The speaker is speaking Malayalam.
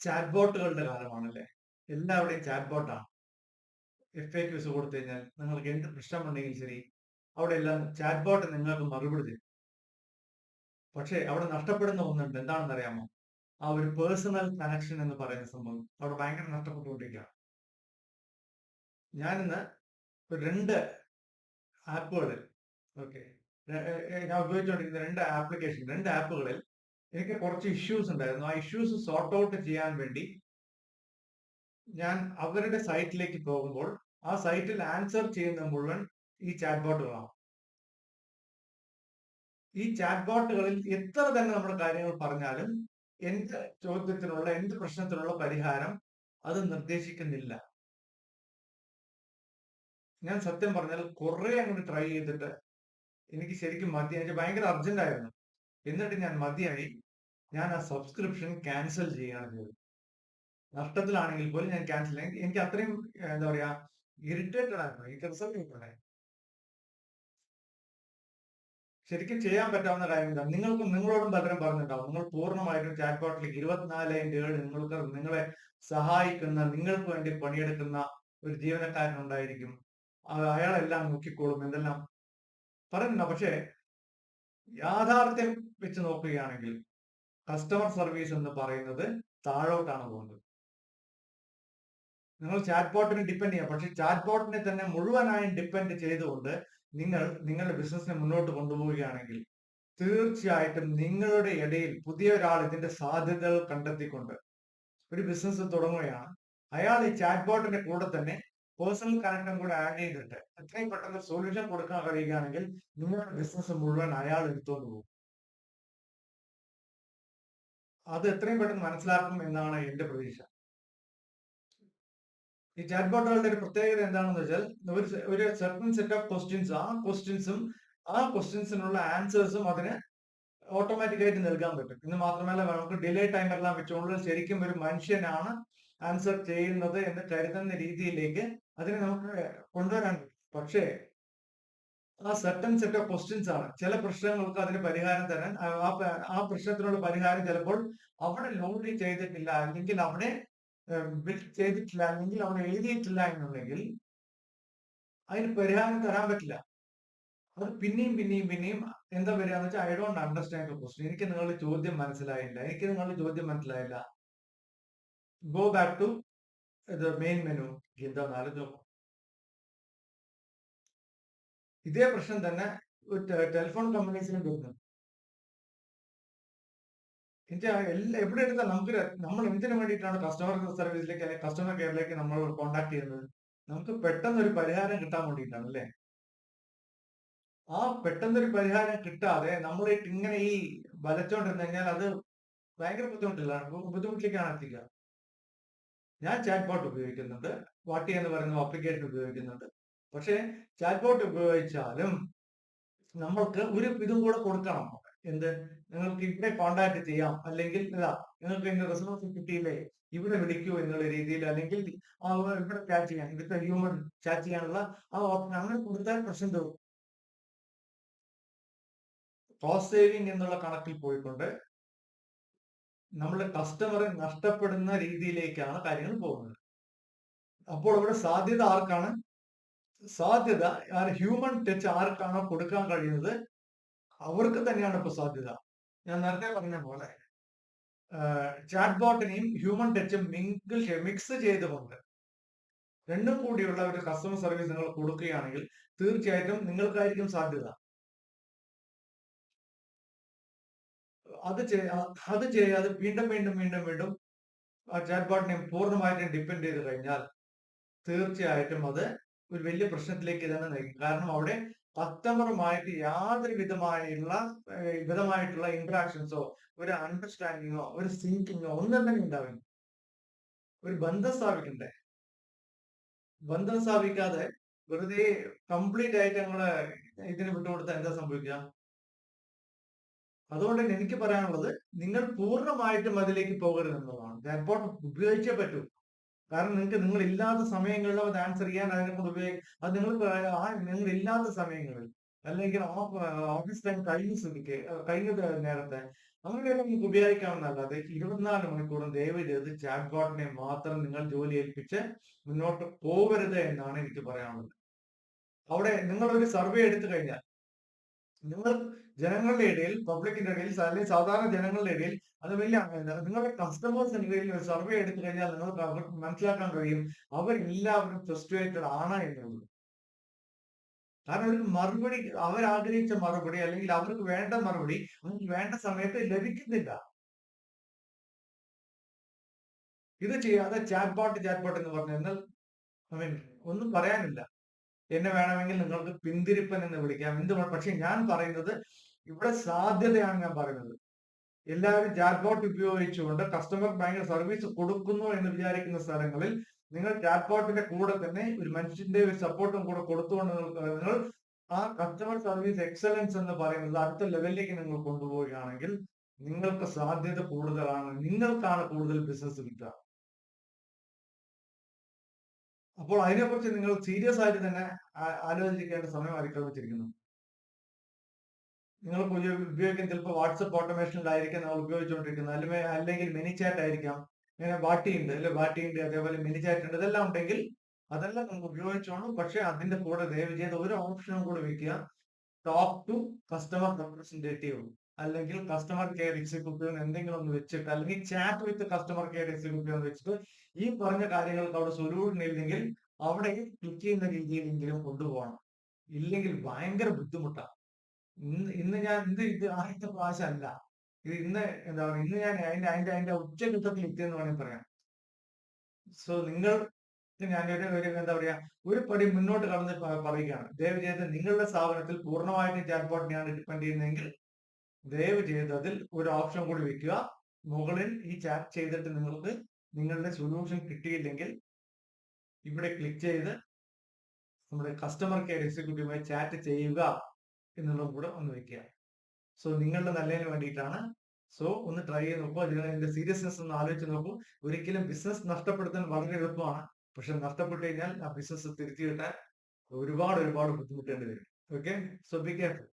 ചാറ്റ് ബോട്ടുകളുടെ കാലമാണല്ലേ? എല്ലാവരുടെയും ചാറ്റ് ബോട്ടാണ് എഫ് എ ക്യൂസ് കൊടുത്തു കഴിഞ്ഞാൽ നിങ്ങൾക്ക് എന്ത് പ്രശ്നമുണ്ടെങ്കിൽ ശരി അവിടെ എല്ലാം ചാറ്റ് ബോട്ട് നിങ്ങൾക്ക് മറുപടി തരും. പക്ഷേ അവിടെ നഷ്ടപ്പെടുന്ന ഒന്നുണ്ട്. എന്താണെന്ന് അറിയാമോ ആ ഒരു പേഴ്സണൽ കണക്ഷൻ എന്ന് പറയുന്ന സംഭവം. അവിടെ ഭയങ്കര നഷ്ടപ്പെട്ടുകൊണ്ടിരിക്കുകയാണ് ഞാനിന്ന് രണ്ട് ആപ്പുകളിൽ ഓക്കെ ഞാൻ ഉപയോഗിച്ചുകൊണ്ടിരിക്കുന്ന രണ്ട് ആപ്ലിക്കേഷൻ രണ്ട് ആപ്പുകളിൽ എനിക്ക് കുറച്ച് ഇഷ്യൂസ് ഉണ്ടായിരുന്നു. ആ ഇഷ്യൂസ് സോർട്ട് ഔട്ട് ചെയ്യാൻ വേണ്ടി ഞാൻ അവരുടെ സൈറ്റിലേക്ക് പോകുമ്പോൾ ആ സൈറ്റിൽ ആൻസർ ചെയ്യുന്ന മുഴുവൻ ഈ ചാറ്റ് ബോട്ടുകളാണ് ഈ ചാറ്റ് ബോട്ടുകളിൽ എത്ര തന്നെ നമ്മൾ കാര്യങ്ങൾ പറഞ്ഞാലും എന്ത് ചോദ്യത്തിനുള്ള എന്ത് പ്രശ്നത്തിനുള്ള പരിഹാരം അത് നിർദ്ദേശിക്കുന്നില്ല. ഞാൻ സത്യം പറഞ്ഞാൽ കുറെ അങ്ങോട്ട് ട്രൈ ചെയ്തിട്ട് എനിക്ക് ശരിക്കും മതി. എനിക്ക് ഭയങ്കര അർജന്റ് ആയിരുന്നു. എന്നിട്ട് ഞാൻ മതിയായി. ഞാൻ ആ സബ്സ്ക്രിപ്ഷൻ ക്യാൻസൽ ചെയ്യുകയാണ് ചെയ്തത്. നഷ്ടത്തിലാണെങ്കിൽ പോലും ഞാൻ ക്യാൻസൽ എനിക്ക് അത്രയും എന്താ പറയാ ഇറിറ്റേറ്റഡ് ആയിരുന്നു. എനിക്ക് റിസൾട്ട് കിട്ടണേ ശരിക്കും ചെയ്യാൻ പറ്റാവുന്ന കാര്യം എന്താ നിങ്ങൾക്കും നിങ്ങളോടും പലരും പറഞ്ഞിട്ടുണ്ടാവും. നിങ്ങൾ പൂർണമായിട്ടും ചാറ്റ് ഇരുപത്തിനാല് ഏഴ് നിങ്ങൾക്ക് നിങ്ങളെ സഹായിക്കുന്ന നിങ്ങൾക്ക് വേണ്ടി പണിയെടുക്കുന്ന ഒരു ജീവനക്കാരൻ ഉണ്ടായിരിക്കും. അയാളെല്ലാം നോക്കിക്കോളും എന്തെല്ലാം പറഞ്ഞിട്ടുണ്ടാവും പക്ഷേ യാഥാർത്ഥ്യം വെച്ച് നോക്കുകയാണെങ്കിൽ കസ്റ്റമർ സർവീസ് എന്ന് പറയുന്നത് താഴോട്ടാണ് പോകുന്നത്. നിങ്ങൾ ചാറ്റ് ബോട്ടിനെ ഡിപ്പെൻഡ് ചെയ്യാം. പക്ഷെ ചാറ്റ് ബോട്ടിനെ തന്നെ മുഴുവനായും ഡിപ്പെൻഡ് ചെയ്തുകൊണ്ട് നിങ്ങൾ നിങ്ങളുടെ ബിസിനസ്സിനെ മുന്നോട്ട് കൊണ്ടുപോവുകയാണെങ്കിൽ തീർച്ചയായിട്ടും നിങ്ങളുടെ ഇടയിൽ പുതിയ ഒരാൾ ഇതിന്റെ സാധ്യതകൾ കണ്ടെത്തിക്കൊണ്ട് ഒരു ബിസിനസ് തുടങ്ങുകയാണ്. അയാൾ ഈ ചാറ്റ് ബോട്ടിന്റെ കൂടെ തന്നെ പേഴ്സണൽ കണക്റ്റും കൂടെ ആഡ് ചെയ്തിട്ട് എത്രയും പെട്ടെന്ന് സൊല്യൂഷൻ കൊടുക്കാൻ കഴിയുകയാണെങ്കിൽ നിങ്ങളുടെ ബിസിനസ് മുഴുവൻ അയാൾ എടുത്തുകൊണ്ട് പോകും. അത് എത്രയും പെട്ടെന്ന് മനസ്സിലാക്കും എന്നാണ് എന്റെ പ്രതീക്ഷ. ഈ ചാറ്റ് ബോട്ടുകളുടെ ഒരു പ്രത്യേകത എന്താണെന്ന് വെച്ചാൽ ഒരു ഒരു സെർട്ടൺ സെറ്റ് ഓഫ് ക്വസ്റ്റ്യൻസ് ആ ക്വസ്റ്റ്യൻസും ആ ക്വസ്റ്റ്യൻസിനുള്ള ആൻസേഴ്സും അതിന് ഓട്ടോമാറ്റിക്കായിട്ട് നൽകാൻ പറ്റും. ഇന്ന് മാത്രമല്ല നമുക്ക് ഡിലേ ടൈം എല്ലാം വെച്ചുകൊണ്ട് ശരിക്കും ഒരു മനുഷ്യനാണ് ആൻസർ ചെയ്യുന്നത് എന്ന് കരുതുന്ന രീതിയിലേക്ക് അതിനെ നമുക്ക് കൊണ്ടുവരാൻ പക്ഷേ ആ സെർട്ടൺ സെറ്റ് ഓഫ് ക്വസ്റ്റ്യൻസ് ആണ്. ചില പ്രശ്നങ്ങൾക്ക് അതിന് പരിഹാരം തരാൻ ആ പ്രശ്നത്തിനുള്ള പരിഹാരം ചിലപ്പോൾ അവിടെ ലോഡ് ചെയ്തിട്ടില്ല അല്ലെങ്കിൽ അവിടെ ബിൽഡ് ചെയ്തിട്ടില്ല അല്ലെങ്കിൽ അവിടെ എഴുതിയിട്ടില്ല എന്നുണ്ടെങ്കിൽ അതിന് പരിഹാരം തരാൻ പറ്റില്ല. അത് പിന്നെയും പിന്നെയും പിന്നെയും എന്താ വരിക വെച്ചാൽ ഐ ഡോണ്ട് അണ്ടർസ്റ്റാൻഡ് ക്വസ്റ്റ്യൻ എനിക്ക് നിങ്ങളുടെ ചോദ്യം മനസ്സിലായില്ല. എനിക്ക് നിങ്ങളുടെ ചോദ്യം മനസ്സിലായില്ല. Go back to the main menu. എന്താ നാല് ഇതേ പ്രശ്നം തന്നെ ടെലിഫോൺ കമ്പനീസിലും വരുന്നുണ്ട്. ഇന്ത്യ എല്ലാ എവിടെ എടുത്താൽ നമുക്ക് നമ്മൾ എന്തിനു വേണ്ടിയിട്ടാണ് കസ്റ്റമർ സർവീസിലേക്ക് അല്ലെങ്കിൽ കസ്റ്റമർ കെയറിലേക്ക് നമ്മൾ കോണ്ടാക്ട് ചെയ്യുന്നത്? നമുക്ക് പെട്ടെന്ന് ഒരു പരിഹാരം കിട്ടാൻ വേണ്ടിയിട്ടാണ് അല്ലേ? ആ പെട്ടെന്നൊരു പരിഹാരം കിട്ടാതെ നമ്മൾ ഇങ്ങനെ ഈ വലച്ചോണ്ടിരുന്നു കഴിഞ്ഞാൽ അത് ഭയങ്കര ബുദ്ധിമുട്ടില്ല ബുദ്ധിമുട്ടിലേക്കാണ് എത്തിക്കുക. ഞാൻ ചാറ്റ് ബോട്ട് ഉപയോഗിക്കുന്നുണ്ട്. വാട്ടി എന്ന് പറയുന്ന ആപ്ലിക്കേഷൻ ഉപയോഗിക്കുന്നുണ്ട്. പക്ഷേ ചാറ്റ് ബോട്ട് ഉപയോഗിച്ചാലും നമ്മൾക്ക് ഒരു ഇതും കൂടെ കൊടുക്കണം. എന്ത്? നിങ്ങൾക്ക് ഇവിടെ കോണ്ടാക്ട് ചെയ്യാം. അല്ലെങ്കിൽ ഇതാ നിങ്ങൾക്ക് എന്റെ റെസ്പോൺസ് കിട്ടിയില്ലേ? ഇവിടെ വിളിക്കൂ എന്നുള്ള രീതിയിൽ അല്ലെങ്കിൽ ഇവിടെ ചാറ്റ് ചെയ്യാൻ ഇവിടുത്തെ ഹ്യൂമൻ ചാറ്റ് ചെയ്യാനുള്ള ആ ഓപ്ഷൻ അങ്ങനെ കൊടുത്താൽ പ്രശ്നം തോന്നും കോസ്റ്റ് സേവിങ് എന്നുള്ള കണക്കിൽ പോയിക്കൊണ്ട് നമ്മൾ കസ്റ്റമർ നഷ്ടപ്പെടുന്ന രീതിയിലേക്കാണ് കാര്യങ്ങൾ പോകുന്നത്. അപ്പോൾ ഇവിടെ സാധ്യത ആർക്കാണ്? സാധ്യത ഹ്യൂമൻ ടച്ച് ആർക്കാണോ കൊടുക്കാൻ കഴിയുന്നത്? അവർക്ക് തന്നെയാണ് ഇപ്പൊ സാധ്യത. ഞാൻ നേരത്തെ പറഞ്ഞ പോലെ ചാറ്റ് ബോട്ടിനെയും ഹ്യൂമൻ ടച്ചും മിങ്കിൾ മിക്സ് ചെയ്തുകൊണ്ട് രണ്ടും കൂടിയുള്ള ഒരു കസ്റ്റമർ സർവീസ് നിങ്ങൾ കൊടുക്കുകയാണെങ്കിൽ തീർച്ചയായിട്ടും നിങ്ങൾക്കായിരിക്കും സാധ്യത. അത് അത് ചെയ്യാതെ വീണ്ടും വീണ്ടും വീണ്ടും വീണ്ടും ചാറ്റ് ബോട്ടിനെ പൂർണമായിട്ടും ഡിപ്പെൻഡ് ചെയ്ത് കഴിഞ്ഞാൽ തീർച്ചയായിട്ടും അത് ഒരു വലിയ പ്രശ്നത്തിലേക്ക് തന്നെ നയിക്കും. കാരണം അവിടെ കസ്റ്റമറുമായിട്ട് യാതൊരു വിധമായുള്ള വിധമായിട്ടുള്ള ഇന്ററാക്ഷൻസോ ഒരു അണ്ടർസ്റ്റാൻഡിങ്ങോ ഒരു സിങ്കിങ്ങോ ഒന്നും തന്നെ ഉണ്ടാവില്ല. ഒരു ബന്ധം സ്ഥാപിക്കണ്ടേ? ബന്ധം സ്ഥാപിക്കാതെ വെറുതെ കംപ്ലീറ്റ് ആയിട്ട് ഞങ്ങൾ ഇതിന് വിട്ടുകൊടുത്താൽ എന്താ സംഭവിക്കുക? അതുകൊണ്ട് തന്നെ എനിക്ക് പറയാനുള്ളത് നിങ്ങൾ പൂർണമായിട്ടും അതിലേക്ക് പോകരുതെന്നുള്ളതാണ്. എയർപോർട്ട് ഉപയോഗിച്ചേ പറ്റൂ. കാരണം നിങ്ങൾക്ക് നിങ്ങൾ ഇല്ലാത്ത സമയങ്ങളിൽ അത് ആൻസർ ചെയ്യാൻ അതിനെ കൊണ്ട് ഉപയോഗി അത് നിങ്ങൾ ആ നിങ്ങൾ ഇല്ലാത്ത സമയങ്ങളിൽ അല്ലെങ്കിൽ ഓഫീസ് ടൈം കഴിഞ്ഞ സ്ഥിതിക്ക് കഴിഞ്ഞ നേരത്തെ അങ്ങനെയെല്ലാം നിങ്ങൾക്ക് ഉപയോഗിക്കാമെന്നല്ലാതെ ഇരുപത്തിനാല് മണിക്കൂറും ദയവ് ചെയ്ത് ചാറ്റ് ബോട്ടിനെ മാത്രം നിങ്ങൾ ജോലി ഏൽപ്പിച്ച് മുന്നോട്ട് പോകരുത് എന്നാണ് എനിക്ക് പറയാനുള്ളത്. അവിടെ നിങ്ങൾ ഒരു സർവേ എടുത്തു കഴിഞ്ഞാൽ നിങ്ങൾ ജനങ്ങളുടെ ഇടയിൽ പബ്ലിക്കിന്റെ ഇടയിൽ അല്ലെങ്കിൽ സാധാരണ ജനങ്ങളുടെ ഇടയിൽ അത് വലിയ നിങ്ങളുടെ കസ്റ്റമേഴ്സിന്റെ ഇടയിൽ ഒരു സർവേ എടുത്തു കഴിഞ്ഞാൽ നിങ്ങൾക്ക് അവർക്ക് മനസ്സിലാക്കാൻ കഴിയും അവരെല്ലാവരും ഫ്രസ്ട്രേറ്റഡ് ആണ് എന്നുള്ളത്. കാരണം ഒരു മറുപടി അവർ ആഗ്രഹിച്ച മറുപടി അല്ലെങ്കിൽ അവർക്ക് വേണ്ട മറുപടി അവർക്ക് വേണ്ട സമയത്ത് ലഭിക്കുന്നില്ല. ഇത് ചെയ്യാതെ ചാറ്റ് ബോട്ട് ചാറ്റ് ബോട്ട് എന്ന് പറഞ്ഞു എന്നാൽ ഐ മീൻ ഒന്നും പറയാനില്ല. എന്നെ വേണമെങ്കിൽ നിങ്ങൾക്ക് പിന്തിരിപ്പൻ എന്ന് വിളിക്കാം. എന്ത് പക്ഷെ ഞാൻ പറയുന്നത് ഇവിടെ സാധ്യതയാണ് ഞാൻ പറയുന്നത്. എല്ലാവരും ചാറ്റ് ബോട്ട് ഉപയോഗിച്ചുകൊണ്ട് കസ്റ്റമർ ഭയങ്കര സർവീസ് കൊടുക്കുന്നു എന്ന് വിചാരിക്കുന്ന സ്ഥലങ്ങളിൽ നിങ്ങൾ ചാറ്റ് ബോട്ടിന്റെ കൂടെ തന്നെ ഒരു മനുഷ്യന്റെ ഒരു സപ്പോർട്ടും കൂടെ കൊടുത്തുകൊണ്ട് നിങ്ങൾ ആ കസ്റ്റമർ സർവീസ് എക്സലൻസ് എന്ന് പറയുന്നത് അടുത്ത ലെവലിലേക്ക് നിങ്ങൾ കൊണ്ടുപോവുകയാണെങ്കിൽ നിങ്ങൾക്ക് സാധ്യത കൂടുതലാണ്. നിങ്ങൾക്കാണ് കൂടുതൽ ബിസിനസ് കിട്ടുക. അപ്പോൾ അതിനെക്കുറിച്ച് നിങ്ങൾ സീരിയസ് ആയിട്ട് തന്നെ ആലോചിക്കേണ്ട സമയം അതിക്രമിച്ചിരിക്കുന്നു നിങ്ങൾ ഉപയോഗിക്കുന്ന ചിലപ്പോൾ വാട്സപ്പ് ഓട്ടോമേഷനിലായിരിക്കും നമ്മൾ ഉപയോഗിച്ചുകൊണ്ടിരിക്കുന്നത് അല്ലെങ്കിൽ അല്ലെങ്കിൽ മിനി ചാറ്റ് ആയിരിക്കാം. ഇങ്ങനെ ബാട്ടി ഉണ്ട് അല്ലെ? വാട്ടി ഉണ്ട് അതേപോലെ മിനി ചാറ്റ് ഉണ്ട് ഇതെല്ലാം ഉണ്ടെങ്കിൽ അതെല്ലാം നമുക്ക് ഉപയോഗിച്ചോണം പക്ഷെ അതിന്റെ കൂടെ ദയവ് ചെയ്ത് ഒരു ഓപ്ഷനും കൂടെ വെക്കുക. ടോക്ക് ടു കസ്റ്റമർ റെപ്രസെന്റേറ്റീവ് അല്ലെങ്കിൽ കസ്റ്റമർ കെയർ എക്സിക്യൂട്ടീവ് എന്തെങ്കിലും ഒന്ന് വെച്ചിട്ട് അല്ലെങ്കിൽ chat with customer care executive എന്ന് വെച്ചിട്ട് ഈ പറഞ്ഞ കാര്യങ്ങൾക്ക് അവിടെ സൊല്യൂഷൻ ഇല്ലെങ്കിൽ അവിടെ ക്ലിക്ക് ചെയ്യുന്ന രീതിയിലെങ്കിലും കൊണ്ടുപോകണം. ഇല്ലെങ്കിൽ ഭയങ്കര ബുദ്ധിമുട്ടാണ് ഇന്ന് ഇന്ന് ഞാൻ ഇന്ന് ഇത് ആദ്യത്തെ പ്രാവശ്യം അല്ല. ഇത് ഇന്ന് എന്താ പറയുക ഇന്ന് ഞാൻ അതിന്റെ അതിന്റെ അതിന്റെ ഉച്ചഘട്ടത്തിൽ എത്തിയെന്ന് വേണമെങ്കിൽ പറയാം. സോ നിങ്ങൾ ഞാനൊരു ഒരു എന്താ പറയാ ഒരു പടി മുന്നോട്ട് കടന്ന് പറയുകയാണ്. ദയവ് ചെയ്ത് നിങ്ങളുടെ സ്ഥാപനത്തിൽ പൂർണമായിട്ടും ചാറ്റ് ബോട്ടിനെയാണ് ഡിപ്പെൻഡ് ചെയ്യുന്നതെങ്കിൽ ദയവ് ചെയ്ത് അതിൽ ഒരു ഓപ്ഷൻ കൂടി വെക്കുക. മുകളിൽ ഈ ചാറ്റ് ചെയ്തിട്ട് നിങ്ങൾക്ക് നിങ്ങളുടെ സൊല്യൂഷൻ കിട്ടിയില്ലെങ്കിൽ ഇവിടെ ക്ലിക്ക് ചെയ്ത് നമ്മുടെ കസ്റ്റമർ കെയർ എക്സിക്യൂട്ടീവുമായി ചാറ്റ് ചെയ്യുക എന്നുള്ളത് കൂടെ ഒന്ന് വെക്കുക. സോ നിങ്ങളുടെ നല്ലതിന് വേണ്ടിയിട്ടാണ്. സോ ഒന്ന് ട്രൈ ചെയ്ത് നോക്കൂ. അതിന്റെ സീരിയസ്നെസ് ഒന്ന് ആലോചിച്ച് നോക്കൂ. ഒരിക്കലും ബിസിനസ് നഷ്ടപ്പെടുത്താൻ വളരെ എളുപ്പമാണ്. പക്ഷെ നഷ്ടപ്പെട്ടു കഴിഞ്ഞാൽ ആ ബിസിനസ് തിരിച്ചു കിട്ടാൻ ഒരുപാട് ഒരുപാട് ബുദ്ധിമുട്ടേണ്ടി വരും. Okay so be careful